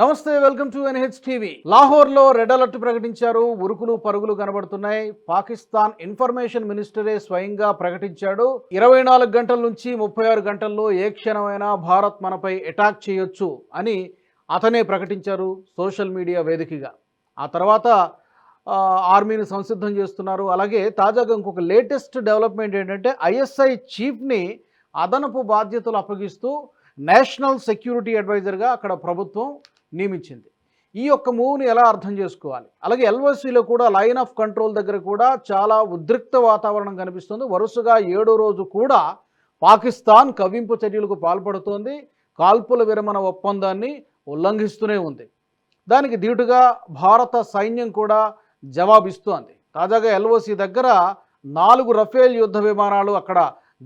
నమస్తే welcome to NH TV. లాహోర్లో red alert ప్రకటించారు. ఉరుకులు పరుగులు కనబడుతున్నాయి. పాకిస్తాన్ ఇన్ఫర్మేషన్ మినిస్టరే స్వయంగా ప్రకటించాడు. ఇరవై నాలుగు గంటల నుంచి ముప్పై ఆరు గంటల్లో ఏ క్షణమైనా భారత్ మనపై అటాక్ చేయొచ్చు అని అతనే ప్రకటించారు సోషల్ మీడియా వేదికగా. ఆ తర్వాత ఆర్మీని సంసిద్ధం చేస్తున్నారు. అలాగే తాజాగా ఇంకొక లేటెస్ట్ డెవలప్మెంట్ ఏంటంటే ఐఎస్ఐ చీఫ్ని అదనపు బాధ్యతలు అప్పగిస్తూ నేషనల్ సెక్యూరిటీ అడ్వైజర్గా అక్కడ ప్రభుత్వం నియమించింది. ఈ యొక్క మూవ్ని ఎలా అర్థం చేసుకోవాలి? అలాగే ఎల్ఓసిలో కూడా లైన్ ఆఫ్ కంట్రోల్ దగ్గర కూడా చాలా ఉద్రిక్త వాతావరణం కనిపిస్తుంది. వరుసగా ఏడో రోజు కూడా పాకిస్తాన్ కవింపు చర్యలకు పాల్పడుతోంది. కాల్పుల విరమణ ఒప్పందాన్ని ఉల్లంఘిస్తూనే ఉంది. దానికి ధీటుగా భారత సైన్యం కూడా జవాబిస్తోంది. తాజాగా ఎల్ఓసి దగ్గర నాలుగు రఫేల్ యుద్ధ విమానాలు అక్కడ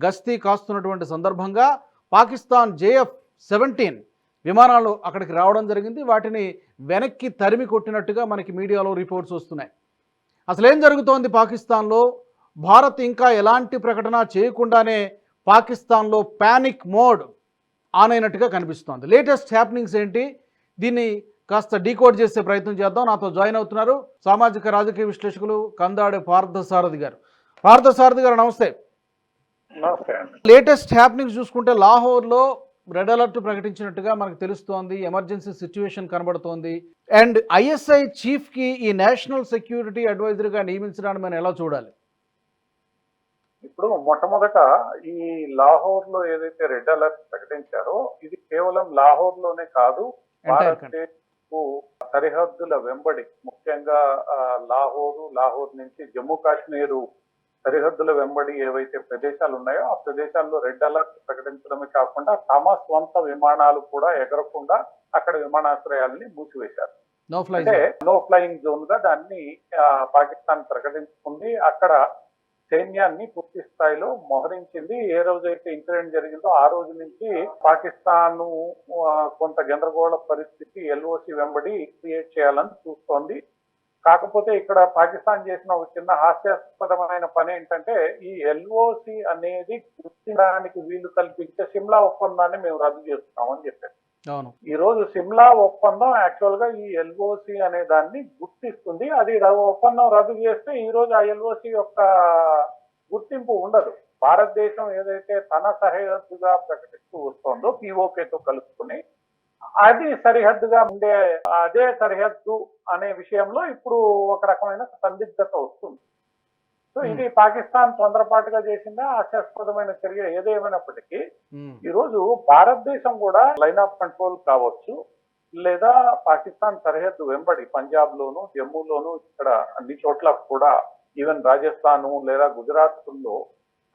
గస్తీ కాస్తున్నటువంటి సందర్భంగా పాకిస్తాన్ జేఎఫ్ సెవెంటీన్ విమానాలు అక్కడికి రావడం జరిగింది. వాటిని వెనక్కి తరిమి కొట్టినట్టుగా మనకి మీడియాలో రిపోర్ట్స్ వస్తున్నాయి. అసలు ఏం జరుగుతోంది పాకిస్తాన్లో? భారత్ ఇంకా ఎలాంటి ప్రకటన చేయకుండానే పాకిస్తాన్లో ప్యానిక్ మోడ్ ఆన్ అయినట్టుగా కనిపిస్తోంది. లేటెస్ట్ హ్యాపెనింగ్స్ ఏంటి? దీన్ని కాస్త డీకోడ్ చేసే ప్రయత్నం చేద్దాం. నాతో జాయిన్ అవుతున్నారు సామాజిక రాజకీయ విశ్లేషకులు కందాడి పార్థసారథి గారు. పార్థసారథి గారు నమస్తే. లేటెస్ట్ హ్యాపెనింగ్స్ చూసుకుంటే లాహోర్లో రెడ్ అలర్ట్ ప్రకటించినట్టుగా మనకు తెలుస్తోంది. ఎమర్జెన్సీ సిచ్యువేషన్ కనబడుతోంది. అండ్ ఐఎస్ఐ చీఫ్కి ఈ నేషనల్ సెక్యూరిటీ అడ్వైజర్గా నియమించడాన్ని మనం ఎలా చూడాలి? ఇప్పుడు మొట్టమొదట ఈ లాహోర్లో ఏదైతే రెడ్ అలర్ట్ ప్రకటించారో ఇది కేవలం లాహోర్లోనే కాదు సరిహద్దుల వెంబడి ముఖ్యంగా లాహోరు లాహోర్ నుంచి జమ్మూ కాశ్మీరు సరిహద్దుల వెంబడి ఏవైతే ప్రదేశాలు ఉన్నాయో ఆ ప్రదేశాల్లో రెడ్ అలర్ట్ ప్రకటించడమే కాకుండా తమ స్వంత విమానాలు కూడా ఎగరకుండా అక్కడ విమానాశ్రయాలని మూసివేశారు. నో ఫ్లై అంటే నో ఫ్లయింగ్ జోన్గా దాన్ని పాకిస్తాన్ ప్రకటించుకుంది. అక్కడ సైన్యాన్ని పూర్తి స్థాయిలో మోహరించింది. ఏ రోజైతే ఇన్సిడెంట్ జరిగిందో ఆ రోజు నుంచి పాకిస్తాన్ కొంత గందరగోళ పరిస్థితి ఎల్ఓసి వెంబడి క్రియేట్ చేయాలని చూస్తోంది. కాకపోతే ఇక్కడ పాకిస్తాన్ చేసిన ఒక చిన్న హాస్యాస్పదమైన పని ఏంటంటే ఈ ఎల్ఓసి అనేది గుర్తించడానికి వీలు కల్పించే సిమ్లా ఒప్పందాన్ని మేము రద్దు చేస్తున్నామని చెప్పారు. ఈ రోజు సిమ్లా ఒప్పందం యాక్చువల్గా ఈ ఎల్ఓసి అనే దాన్ని గుర్తిస్తుంది. అది ఒప్పందం రద్దు చేస్తే ఈ రోజు ఆ ఎల్ఓసి యొక్క గుర్తింపు ఉండదు. భారతదేశం ఏదైతే తన సరిహద్దుగా ప్రకటిస్తూ వస్తోందో పిఓకేతో కలుపుకుని అది సరిహద్దుగా ఉండే అదే సరిహద్దు అనే విషయంలో ఇప్పుడు ఒక రకమైన సందిగ్ధత వస్తుంది సో ఇది పాకిస్తాన్ తొందరపాటుగా చేసిందా హాస్యాస్పదమైన చర్య ఏదేమైనప్పటికీ మ్మ్. ఈ రోజు భారతదేశం కూడా లైన్ ఆఫ్ కంట్రోల్ కావచ్చు లేదా పాకిస్తాన్ సరిహద్దు వెంబడి పంజాబ్ లోను జమ్మూలోను ఇక్కడ అన్ని చోట్ల కూడా ఈవెన్ రాజస్థాన్ లేదా గుజరాత్లో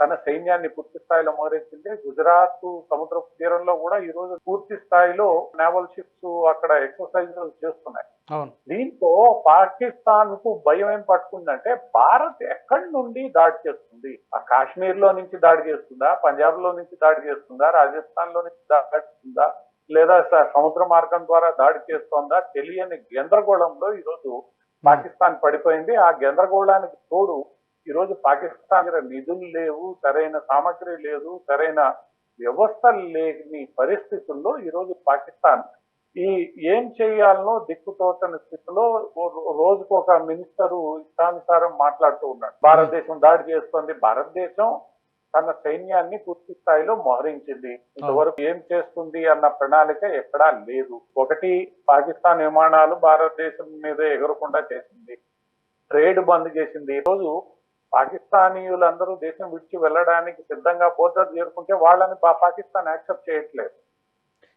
తన సైన్యాన్ని పూర్తి స్థాయిలో మోహరించింది. గుజరాత్ సముద్ర తీరంలో కూడా ఈ రోజు పూర్తి స్థాయిలో నేవల్ షిప్స్ అక్కడ ఎక్సర్సైజ్ చేస్తున్నాయి. దీంతో పాకిస్తాన్కు భయం ఏం పట్టుకుందంటే భారత్ ఎక్కడి నుండి దాడి చేస్తుంది? ఆ కాశ్మీర్లో నుంచి దాడి చేస్తుందా? పంజాబ్లో నుంచి దాడి చేస్తుందా? రాజస్థాన్లో నుంచి దాడి చేస్తుందా? లేదా సముద్ర మార్గం ద్వారా దాడి చేస్తోందా? తెలియని గందరగోళంలో ఈ రోజు పాకిస్తాన్ పడిపోయింది. ఆ గందరగోళానికి తోడు ఈ రోజు పాకిస్తాన్ దగ్గర నిధులు లేవు సరైన సామగ్రి లేదు సరైన వ్యవస్థ లేని పరిస్థితుల్లో ఈ రోజు పాకిస్తాన్. ఈ ఏం చేయాలనో దిక్కుతోచని స్థితిలో రోజుకు ఒక మినిస్టరు ఇష్టానుసారం మాట్లాడుతూ ఉన్నాడు. భారతదేశం దాడి చేస్తుంది భారతదేశం తన సైన్యాన్ని పూర్తి స్థాయిలో మోహరించింది. ఇంతవరకు ఏం చేస్తుంది అన్న ప్రణాళిక ఎక్కడా లేదు. ఒకటి పాకిస్తాన్ విమానాలు భారతదేశం మీద ఎగరకుండా చేసింది. ట్రేడ్ బంద్ చేసింది. ఈ రోజు పాకిస్తానీయులందరూ దేశం విడిచి వెళ్ళడానికి సిద్ధంగా బోర్డర్ చేరుకుంటే వాళ్ళని పాకిస్తాన్ యాక్సెప్ట్ చేయట్లేదు.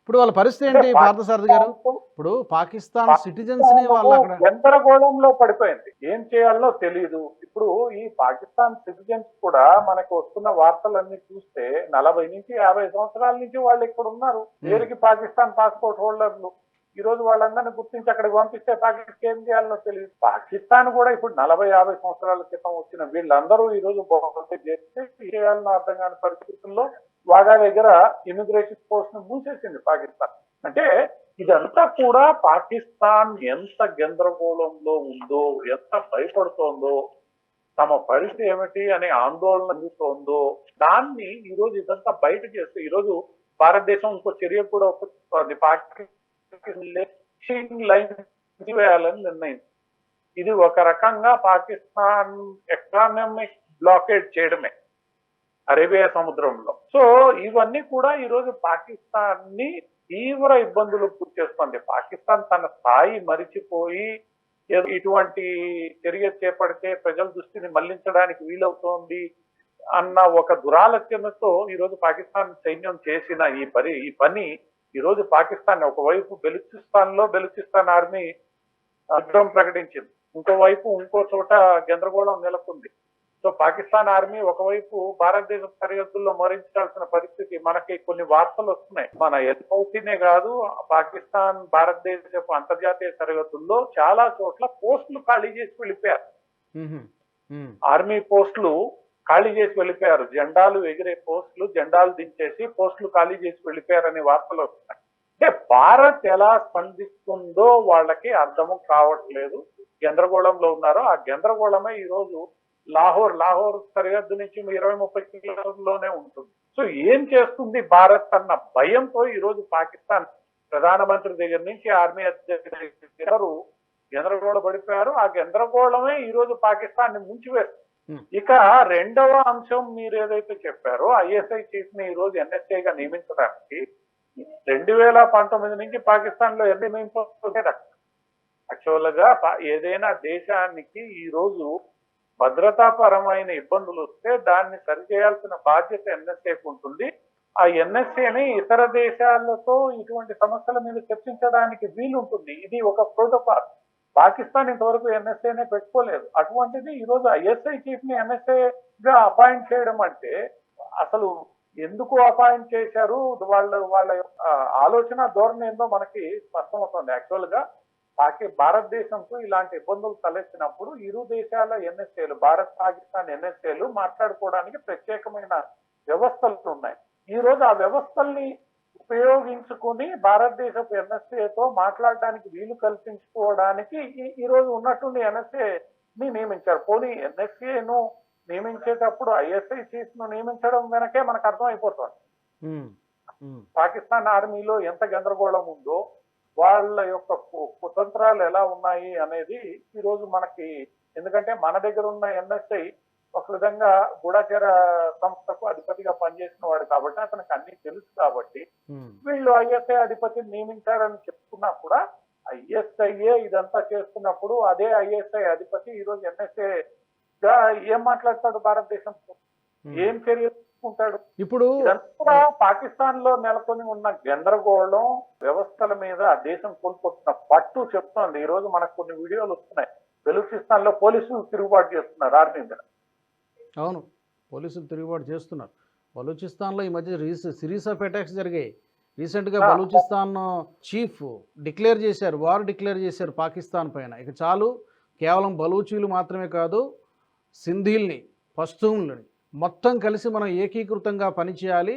ఇప్పుడు వాళ్ళ పరిస్థితి ఏంటి పార్థసారథి గారు? ఇప్పుడు పాకిస్తాన్ సిటిజన్స్ని వాళ్ళు అక్కడ గందరగోళంలో పడిపోయింది. ఏం చేయాలో తెలియదు ఇప్పుడు ఈ పాకిస్తాన్ సిటిజన్స్ కూడా మనకు వస్తున్న వార్తలన్నీ చూస్తే నలభై నుంచి యాభై సంవత్సరాల నుంచి వాళ్ళు ఇక్కడ ఉన్నారు పేరుకి పాకిస్తాన్ పాస్పోర్ట్ హోల్డర్లు? ఈ రోజు వాళ్ళందరినీ గుర్తించి అక్కడికి పంపిస్తే పాకిస్తాన్ ఏం చేయాలో తెలియదు. పాకిస్తాన్ కూడా ఇప్పుడు నలభై యాభై సంవత్సరాల క్రితం వచ్చిన వీళ్ళందరూ ఈ రోజు బహుమతి చేస్తే చేయాలని అర్థం కాని పరిస్థితుల్లో వాగా దగ్గర ఇమిగ్రేషన్ పోస్ట్ను మూసేసింది పాకిస్తాన్. అంటే ఇదంతా కూడా పాకిస్తాన్ ఎంత గందరగోళంలో ఉందో ఎంత భయపడుతోందో తమ పరిస్థితి ఏమిటి అనే ఆందోళన అందుతోందో దాన్ని ఈ రోజు ఇదంతా బయట చేస్తే ఈ రోజు భారతదేశం ఇంకో చర్య కూడా పాకిస్తాన్ లెఫ్టింగ్ లైన్ వేయాలని నిర్ణయించింది ఇది ఒక రకంగా పాకిస్తాన్ ఎకానమిక్ బ్లాకేడ్ చేయడమే అరేబియా సముద్రంలో. సో ఇవన్నీ కూడా ఈరోజు పాకిస్తాన్ని తీవ్ర ఇబ్బందులు గురి చేస్తుంది. పాకిస్తాన్ తన స్థాయి మరిచిపోయి ఇటువంటి చర్య చేపడితే ప్రజల దృష్టిని మళ్ళించడానికి వీలవుతోంది అన్న ఒక దురాలోచనతో ఈరోజు పాకిస్తాన్ సైన్యం చేసిన ఈ పని ఈ పని ఈరోజు పాకిస్తాన్ ఒకవైపు బెలూచిస్తాన్లో బెలూచిస్తాన్ ఆర్మీ యుద్ధం ప్రకటించింది. ఇంకోవైపు ఇంకో చోట గందరగోళం నెలకొంది. సో పాకిస్తాన్ ఆర్మీ ఒకవైపు భారతదేశ సరిహద్దుల్లో మరించాల్సిన పరిస్థితి మనకి కొన్ని వార్తలు వస్తున్నాయి. మన ఎల్ఓసీనే కాదు పాకిస్తాన్ భారతదేశపు అంతర్జాతీయ సరిహద్దుల్లో చాలా చోట్ల పోస్టులు ఖాళీ చేసి వెళ్ళిపోయారు. ఆర్మీ పోస్టులు ఖాళీ చేసి వెళ్ళిపోయారు. జెండాలు ఎగిరే పోస్టులు జెండాలు దించేసి పోస్టులు ఖాళీ చేసి వెళ్ళిపోయారనే వార్తలు వస్తున్నాయి. అంటే భారత్ ఎలా స్పందిస్తుందో వాళ్ళకి అర్థము కావట్లేదు. గందరగోళంలో ఉన్నారు ఆ గందరగోళమే ఈ రోజు లాహోర్ లాహోర్ సరిహద్దు నుంచి ఇరవై ముప్పై కిలోమీటర్లోనే ఉంటుంది. సో ఏం చేస్తుంది భారత్ అన్న భయంతో ఈ రోజు పాకిస్తాన్ ప్రధానమంత్రి దగ్గర నుంచి ఆర్మీ అధ్యక్షుడు గందరగోళ పడిపోయారు ఆ గందరగోళమే ఈ రోజు పాకిస్తాన్ని ముంచివేస్తుంది. Hmm. ఇక రెండవ అంశం మీరు ఏదైతే చెప్పారో ఐఎస్ఐ చీఫ్ని ఈ రోజు ఎన్ఎస్ఏ గా నియమించడానికి రెండు వేల పంతొమ్మిది నుంచి పాకిస్తాన్లో ఎన్ని నియమించారు యాక్చువల్గా ఏదైనా దేశానికి ఈ రోజు భద్రతాపరమైన ఇబ్బందులు వస్తే దాన్ని సరిచేయాల్సిన బాధ్యత ఎన్ఎస్ఏకు ఉంటుంది. ఆ ఎన్ఎస్ఏని ఇతర దేశాలతో ఇటువంటి సమస్యల మీద చర్చించడానికి వీలు ఉంటుంది ఇది ఒక ప్రోటోకాల్. పాకిస్తాన్ ఇంతవరకు ఎన్ఎస్ఏనే పెట్టుకోలేదు. అటువంటిది ఈరోజు ఐఎస్ఐ చీఫ్ని ఎన్ఎస్ఏ గా అపాయింట్ చేయడం అంటే అసలు ఎందుకు అపాయింట్ చేశారు? వాళ్ళ వాళ్ళ యొక్క ఆలోచన ధోరణి ఏందో మనకి స్పష్టమవుతుంది. యాక్చువల్గా పాకి భారతదేశంకు ఇలాంటి ఇబ్బందులు తలెత్తినప్పుడు ఇరు దేశాల ఎన్ఎస్ఏలు భారత్ పాకిస్తాన్ ఎన్ఎస్ఏలు మాట్లాడుకోవడానికి ప్రత్యేకమైన వ్యవస్థలు ఉన్నాయి. ఈ రోజు ఆ వ్యవస్థల్ని ఉపయోగించుకుని భారతదేశపు ఎన్ఎస్ఏతో మాట్లాడడానికి వీలు కల్పించుకోవడానికి ఈ- ఈ రోజు ఉన్నటువంటి ఎన్ఎస్ఏ ని నియమించారు. పోనీ ఎన్ఎస్ఏను నియమించేటప్పుడు ఐఎస్ఐ చీఫ్ను నియమించడం వెనకే మనకు అర్థమైపోతుంది. పాకిస్తాన్ ఆర్మీలో ఎంత గందరగోళం ఉందో వాళ్ళ యొక్క కుతంత్రాలు ఎలా ఉన్నాయి అనేది ఈ రోజు మనకి ఎందుకంటే మన దగ్గర ఉన్న ఎన్ఎస్ఐ ఒక విధంగా గూఢాచార సంస్థకు అధిపతిగా పనిచేసిన వాడు కాబట్టి అతనికి అన్ని తెలుసు కాబట్టి. వీళ్ళు ఐఎస్ఐ అధిపతిని నియమించారని చెప్పుకున్నా కూడా ఐఎస్ఐఏ ఇదంతా చేస్తున్నప్పుడు అదే ఐఎస్ఐ అధిపతి ఈ రోజు ఎన్ఎస్ఏ గా ఏం మాట్లాడతాడు భారతదేశంతో మ్మ్. ఏం చర్యలు తీసుకుంటాడు? ఇప్పుడు పాకిస్తాన్లో నెలకొని ఉన్న గందరగోళం వ్యవస్థల మీద దేశం కోల్పోతున్న పట్టు చెప్తోంది. ఈ రోజు మనకు కొన్ని వీడియోలు వస్తున్నాయి. బెలూచిస్తాన్లో పోలీసులు తిరుగుబాటు చేస్తున్నారు ఆర్మీ మీద. అవును పోలీసులు తిరుగుబాటు చేస్తున్నారు. బలూచిస్తాన్లో ఈ మధ్య రీస్ సిరీస్ ఆఫ్ అటాక్స్ జరిగాయి. రీసెంట్గా. బలూచిస్తాన్ చీఫ్ డిక్లేర్ చేశారు వార్ డిక్లేర్ చేశారు పాకిస్తాన్ పైన. ఇక చాలు కేవలం బలూచీలు మాత్రమే కాదు సింధీల్ని పస్తూన్లని మొత్తం కలిసి మనం ఏకీకృతంగా పనిచేయాలి.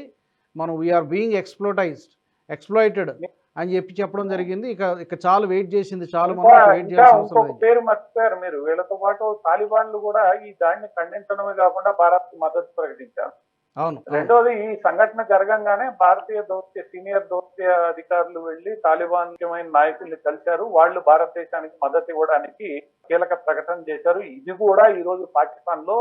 మనం వీఆర్ బీయింగ్ ఎక్స్ప్లోటైజ్డ్ ఎక్స్ప్లాయిటెడ్ అని చెప్పి చెప్పడం జరిగింది. ఇక ఇక చాలు వెయిట్ చేసింది. చాలు మనం వెయిట్ చేయాల్సిన పేరు మర్చిపోయారు మీరు. వీళ్ళతో పాటు తాలిబాన్లు కూడా ఈ దాడిని ఖండించడమే కాకుండా భారత్ మద్దతు ప్రకటించారు. అవును. రెండోది ఈ సంఘటన జరగంగానే భారతీయ దౌత్య సీనియర్ దౌత్య అధికారులు వెళ్ళి తాలిబాన్ ముఖ్యమైన నాయకుల్ని కలిశారు. వాళ్ళు భారతదేశానికి మద్దతు ఇవ్వడానికి కీలక ప్రకటన చేశారు. ఇది కూడా ఈ రోజు పాకిస్తాన్లో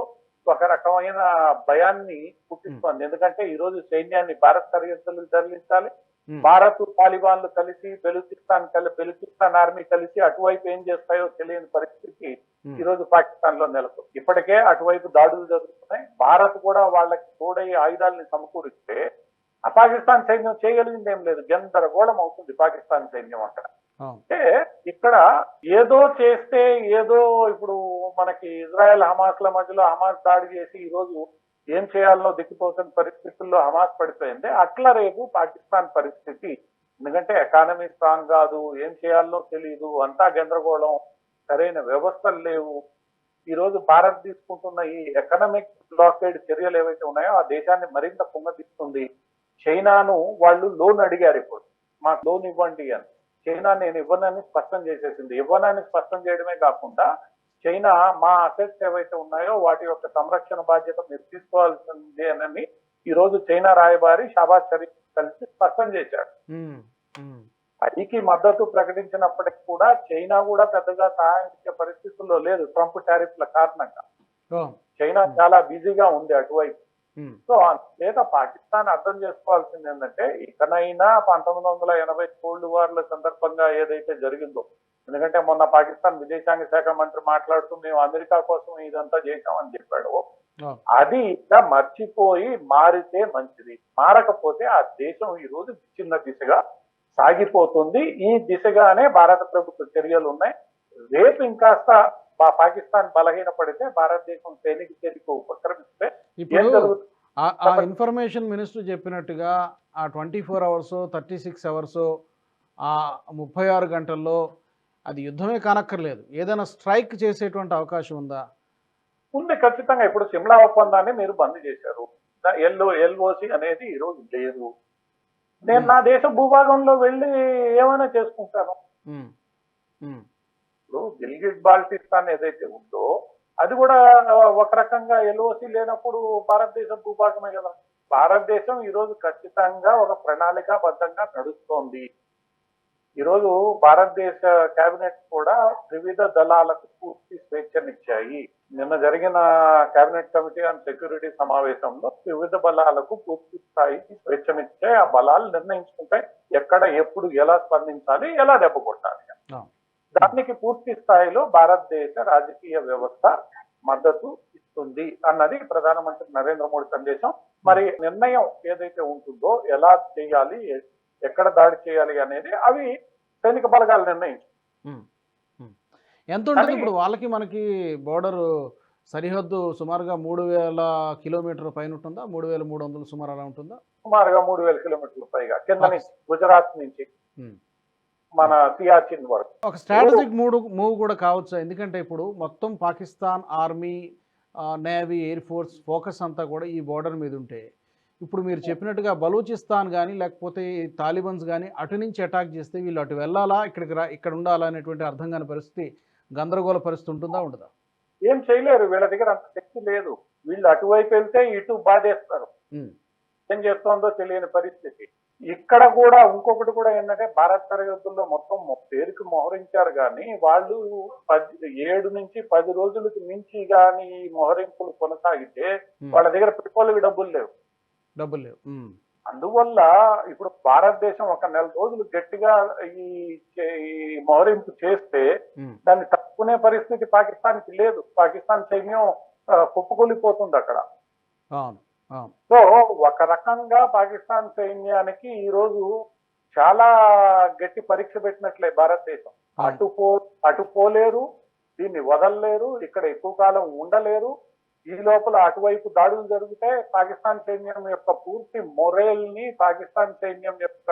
ఒక రకమైన భయాన్ని పుట్టిస్తోంది. ఎందుకంటే ఈ రోజు సైన్యాన్ని భారత్ సరిహద్దులకు తరలించాలి. భారత్ తాలిబాన్లు కలిసి బెలూచిస్తాన్ బెలూచిస్తాన్ ఆర్మీ కలిసి అటువైపు ఏం చేస్తాయో తెలియని పరిస్థితి. ఈ రోజు పాకిస్తాన్లో నెలకొంది ఇప్పటికే అటువైపు దాడులు జరుగుతున్నాయి. భారత్ కూడా వాళ్ళకి తోడై ఆయుధాలని సమకూరిస్తే ఆ పాకిస్తాన్ సైన్యం చేయగలిగింది ఏం లేదు. గందరగోళం అవుతుంది పాకిస్తాన్ సైన్యం అక్కడ. అంటే ఇక్కడ ఏదో చేస్తే ఏదో ఇప్పుడు మనకి ఇజ్రాయెల్ హమాస్ల మధ్యలో హమాస్ దాడి చేసి ఈ రోజు ఏం చేయాలనో దిక్కుతోచని పరిస్థితుల్లో హమాస్ పడిపోయింది. అట్లా రేపు పాకిస్తాన్ పరిస్థితి. ఎందుకంటే ఎకానమీ స్ట్రాంగ్ కాదు ఏం చేయాలనో తెలియదు అంతా గందరగోళం సరైన వ్యవస్థలు లేవు. ఈ రోజు భారత్ తీసుకుంటున్న ఈ ఎకనామిక్ బ్లాకేడ్ చర్యలు ఏవైతే ఉన్నాయో ఆ దేశాన్ని మరింత కుంగదీస్తుంది చైనాను వాళ్ళు లోన్ అడిగారు ఇప్పుడు. మాకు లోన్ ఇవ్వండి అని. చైనా నేను ఇవ్వనని స్పష్టం చేసేసింది. ఇవ్వనని స్పష్టం చేయడమే కాకుండా చైనా మా అసెట్స్ ఏవైతే ఉన్నాయో వాటి యొక్క సంరక్షణ బాధ్యత మీరు తీసుకోవాల్సిందే అని ఈ రోజు చైనా రాయబారి షాబాజ్ షరీఫ్ కలిసి స్పష్టం చేశాడు. ఐకి మద్దతు ప్రకటించినప్పటికీ కూడా చైనా కూడా పెద్దగా సహాయం ఇచ్చే పరిస్థితుల్లో లేదు ట్రంప్ టారిఫ్ల కారణంగా. చైనా చాలా బిజీగా ఉంది అటువైపు. సో లేదా పాకిస్తాన్ అర్థం చేసుకోవాల్సింది ఏంటంటే ఇకనైనా పంతొమ్మిది వందల ఎనభై కోల్డ్ వార్ల సందర్భంగా ఏదైతే జరిగిందో ఎందుకంటే మొన్న పాకిస్తాన్ విదేశాంగ శాఖ మంత్రి మాట్లాడుతూ మేము అమెరికా కోసం ఇదంతా చేశామని చెప్పాడు. అది ఇంకా మర్చిపోయి మారితే మంచిది. మారకపోతే ఆ దేశం ఈ రోజు చిన్న దిశగా సాగిపోతుంది. ఈ దిశగానే భారత ప్రభుత్వ చర్యలు ఉన్నాయి. రేపు ఇంకాస్త పాకిస్తాన్ బలహీనపడితే భారతదేశం సైనిక చర్యకు ఉపక్రమిస్తే ఇప్పుడు ఆ ఇన్ఫర్మేషన్ మినిస్టర్ చెప్పినట్టుగా ఆ twenty four hours thirty six hours ఆ ముప్పై ఆరు గంటల్లో అది యుద్ధమే కానక్కర్లేదు. ఏదైనా స్ట్రైక్ చేసేటువంటి అవకాశం ఉందా? ఉంది. ఖచ్చితంగా ఇప్పుడు సిమ్లా ఒప్పందాన్ని మీరు బంద్ చేశారు. ఎల్ఓ ఎల్ఓసి అనేది ఈ రోజు లేదు. నేను నా దేశ భూభాగంలో వెళ్ళి ఏమైనా చేసుకుంటాను. ఇప్పుడు గిల్గిట్ బాల్టిస్తాన్ ఏదైతే ఉందో అది కూడా ఒక రకంగా ఎల్ఓసి లేనప్పుడు భారతదేశ భూభాగమే కదా. భారతదేశం ఈ రోజు ఖచ్చితంగా ఒక ప్రణాళికాబద్ధంగా నడుస్తోంది. ఈ రోజు భారతదేశ కేబినెట్ కూడా త్రివిధ దళాలకు పూర్తి స్వేచ్ఛనిచ్చాయి. నిన్న జరిగిన కేబినెట్ కమిటీ ఆన్ సెక్యూరిటీ సమావేశంలో త్రివిధ బలాలకు పూర్తి స్థాయి స్వేచ్ఛనిచ్చే ఆ బలాలు నిర్ణయించుకుంటే ఎక్కడ ఎప్పుడు ఎలా స్పందించాలి ఎలా దెబ్బ కొట్టాలి దానికి పూర్తి స్థాయిలో భారతదేశ రాజకీయ వ్యవస్థ మద్దతు ఇస్తుంది అన్నది ప్రధానమంత్రి నరేంద్ర మోడీ సందేశం. మరి నిర్ణయం ఏదైతే ఉంటుందో ఎలా చేయాలి ఎక్కడ దాడి చేయాలి అనేది అవి సైనిక బలగాలు నిర్ణయించు. ఎంత ఉంటుంది ఇప్పుడు వాళ్ళకి మనకి బోర్డర్ సరిహద్దు సుమారుగా మూడు వేల కిలోమీటర్ పైన ఉంటుందా? మూడు వేల మూడు వందలు సుమారు అలా ఉంటుందా? సుమారుగా మూడు వేల కిలోమీటర్ల పైగా. కింద నుంచి గుజరాత్ నుంచి. మన సియాచిన్ వరకు. ఒక స్ట్రాటజిక్ మూవ్ మూవ్ కూడా కావచ్చు? ఎందుకంటే ఇప్పుడు మొత్తం Pakistan army navy air force focus అంతా కూడా ఈ బోర్డర్ మీద ఉంటే ఇప్పుడు మీరు చెప్పినట్టుగా బలూచిస్తాన్ కానీ లేకపోతే తాలిబన్స్ కానీ అటు నుంచి అటాక్ చేస్తే వీళ్ళు అటు వెళ్ళాలా? ఇక్కడికి రా ఇక్కడ ఉండాలా అనేటువంటి అర్థం కాని పరిస్థితి గందరగోళ పరిస్థితి ఉంటుందా ఉండదా? ఏం చేయలేరు. వీళ్ళ దగ్గర అంత శక్తి లేదు. వీళ్ళు అటువైపు వెళ్తే ఇటు బాధేస్తారు. ఏం చేస్తోందో తెలియని పరిస్థితి. ఇక్కడ కూడా ఇంకొకటి కూడా ఏంటంటే భారత్ సరిహద్దుల్లో మొత్తం పేరుకి మోహరించారు కానీ వాళ్ళు పది ఏడు నుంచి పది రోజులకి మించి కానీ ఈ మోహరింపులు కొనసాగితే వాళ్ళ దగ్గర పెట్టుకోలేవి డబ్బులు లేవు. డబ్బులు లేవు. అందువల్ల ఇప్పుడు భారతదేశం ఒక నెల రోజులు గట్టిగా ఈ మోహరింపు చేస్తే దాన్ని తప్పుకునే పరిస్థితి పాకిస్తాన్కి లేదు. పాకిస్తాన్ సైన్యం కుప్పకూలిపోతుంది అక్కడ. సో ఒక రకంగా పాకిస్తాన్ సైన్యానికి ఈ రోజు చాలా గట్టి పరీక్ష పెట్టినట్లే భారతదేశం. అటు పో అటు పోలేరు దీన్ని వదలలేరు ఇక్కడ ఎక్కువ కాలం ఉండలేరు. ఈ లోపల అటువైపు దాడులు జరిగితే పాకిస్తాన్ సైన్యం యొక్క పూర్తి మొరేల్ని పాకిస్తాన్ సైన్యం యొక్క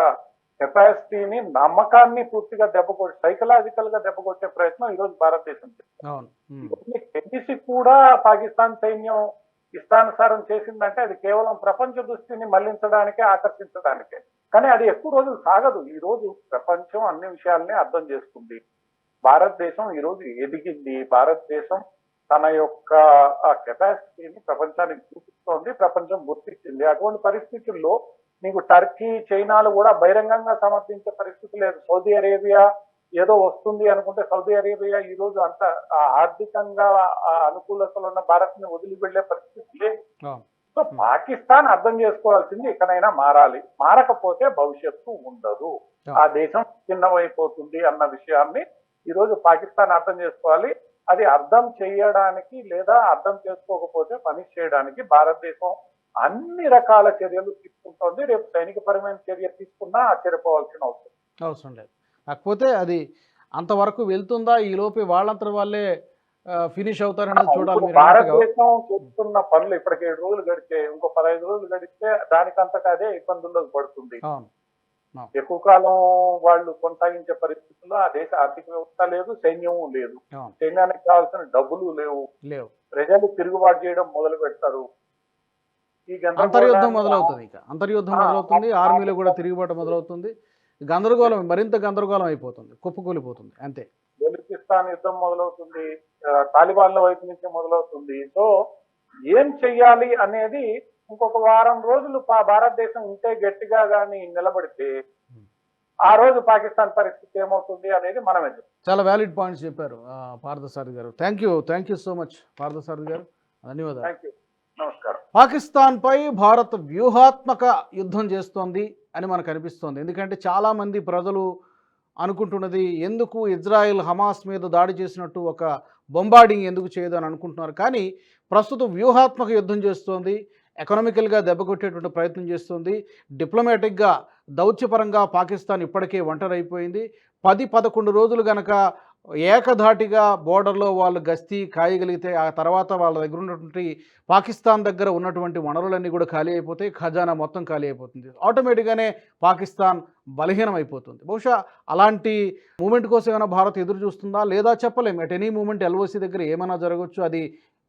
కెపాసిటీని నమ్మకాన్ని పూర్తిగా దెబ్బకొట్టి సైకలాజికల్గా దెబ్బకొట్టే ప్రయత్నం ఈ రోజు భారతదేశం చేస్తుంది. తెలిసి కూడా పాకిస్తాన్ సైన్యం ఇష్టానుసారం చేసిందంటే అది కేవలం ప్రపంచ దృష్టిని మళ్ళించడానికే ఆకర్షించడానికే. కానీ అది ఎక్కువ రోజులు సాగదు. ఈ రోజు ప్రపంచం అన్ని విషయాల్ని అర్థం చేసుకుంది. భారతదేశం ఈ రోజు ఎదిగింది. భారతదేశం తన యొక్క ఆ కెపాసిటీని ప్రపంచానికి చూపిస్తోంది. ప్రపంచం గుర్తించింది. అటువంటి పరిస్థితుల్లో నీకు టర్కీ చైనాలు కూడా బహిరంగంగా సమర్థించే పరిస్థితి లేదు. సౌదీ అరేబియా ఏదో వస్తుంది అనుకుంటే సౌదీ అరేబియా ఈ రోజు అంత ఆర్థికంగా అనుకూలతలు ఉన్న భారత్ని వదిలి వెళ్ళే పరిస్థితి లేదు. సో పాకిస్తాన్ అర్థం చేసుకోవాల్సింది ఎక్కడైనా మారాలి. మారకపోతే భవిష్యత్తు ఉండదు. ఆ దేశం చిన్నవైపోతుంది అన్న విషయాన్ని ఈ రోజు పాకిస్తాన్ అర్థం చేసుకోవాలి. అది అర్థం చేయడానికి లేదా అర్థం చేసుకోకపోతే పని చేయడానికి భారతదేశం అన్ని రకాల చర్యలు తీసుకుంటోంది. రేపు సైనిక పరమైన చర్య తీసుకున్నా ఆశ్చర్యపోవాల్సిన అవసరం అవసరం లేదు. కాకపోతే అది అంతవరకు వెళ్తుందా? ఈ లోపే వాళ్ళంతట వాళ్ళే ఫినిష్ అవుతారనేది చూడాలి. భారతదేశం చేస్తున్న పనులు ఇప్పటికి ఏడు రోజులు గడిచే ఇంకో పదహైదు రోజులు గడిస్తే దానికంతటా అదే ఇబ్బందుల్లోకి పడుతుంది. అవును. ఎక్కువ కాలం వాళ్ళు కొనసాగించే పరిస్థితుల్లో ఆ దేశ ఆర్థిక వ్యవస్థ లేదు సైన్యము లేదు. సైన్యానికి కావాల్సిన డబ్బులు లేవు. లేవు. ప్రజలు తిరుగుబాటు చేయడం మొదలు పెడతారు. అంతర్యుద్ధం మొదలవుతుంది ఇక. అంతర్యుద్ధం మొదలవుతుంది ఆర్మీలో కూడా తిరుగుబాటు మొదలవుతుంది. గందరగోళం మరింత గందరగోళం అయిపోతుంది కుప్పకూలిపోతుంది అంతే. బెలూచిస్తాన్ యుద్ధం మొదలవుతుంది తాలిబాన్ల వైపు నుంచి మొదలవుతుంది. సో ఏం చెయ్యాలి అనేది ఇంకొక వారం రోజులు పా- భారతదేశం ఇంతే గట్టిగా గాని నిలబడితే ఆ రోజు పాకిస్తాన్ పరిస్థితి ఏమవుతుంది అనేది మనమే. చాలా వ్యాలిడ్ పాయింట్స్ చెప్పారు Parthasarathi garu. Thank you thank you so much Parthasarathi garu. ధన్యవాదాలు. థ్యాంక్ యూ నమస్కారం. పాకిస్తాన్పై భారత్ వ్యూహాత్మక యుద్ధం చేస్తోంది అని మనకు అనిపిస్తోంది. ఎందుకంటే చాలామంది ప్రజలు అనుకుంటున్నది ఎందుకు ఇజ్రాయెల్ హమాస్ మీద దాడి చేసినట్టు ఒక బొంబార్డింగ్ ఎందుకు చేయదు అని అనుకుంటున్నారు. కానీ ప్రస్తుతం వ్యూహాత్మక యుద్ధం చేస్తోంది. ఎకనామికల్గా దెబ్బకొట్టేటువంటి ప్రయత్నం చేస్తుంది. డిప్లొమాటిక్గా దౌత్యపరంగా పాకిస్తాన్ ఇప్పటికే ఒంటరైపోయింది. పది పదకొండు రోజులు గనక ఏకధాటిగా బోర్డర్లో వాళ్ళు గస్తీ కాయగలిగితే ఆ తర్వాత వాళ్ళ దగ్గర ఉన్నటువంటి పాకిస్తాన్ దగ్గర ఉన్నటువంటి వనరులన్నీ కూడా ఖాళీ అయిపోతాయి. ఖజానా మొత్తం ఖాళీ అయిపోతుంది. ఆటోమేటిక్గానే పాకిస్తాన్ బలహీనం అయిపోతుంది బహుశా అలాంటి మూమెంట్ కోసం ఏమైనా భారత్ ఎదురు చూస్తుందా? లేదా చెప్పలేం. అట్ ఎనీ మూమెంట్ ఎల్ఓసి దగ్గర ఏమైనా జరగవచ్చు అది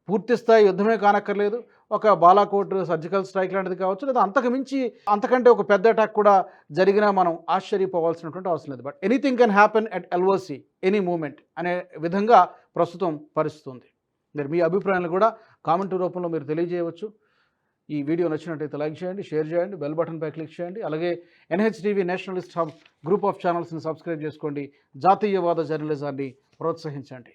పూర్తి స్థాయి యుద్ధమే కానక్కర్లేదు. ఒక బాలాకోట్ సర్జికల్ స్ట్రైక్ లాంటిది కావచ్చు లేదా అంతకు మించి అంతకంటే ఒక పెద్ద అటాక్ కూడా జరిగినా మనం ఆశ్చర్యపోవాల్సినటువంటి అవసరం లేదు. But anything can happen at LOC any moment అనే విధంగా ప్రస్తుతం పరిస్థితుంది. మీరు మీ అభిప్రాయాలు కూడా కామెంట్ రూపంలో మీరు తెలియజేయవచ్చు. ఈ వీడియో నచ్చినట్టయితే లైక్ చేయండి షేర్ చేయండి బెల్ బటన్పై క్లిక్ చేయండి. అలాగే NHTV nationalist hub group of ఛానల్స్ని subscribe చేసుకోండి. జాతీయవాద జర్నలిజాన్ని ప్రోత్సహించండి.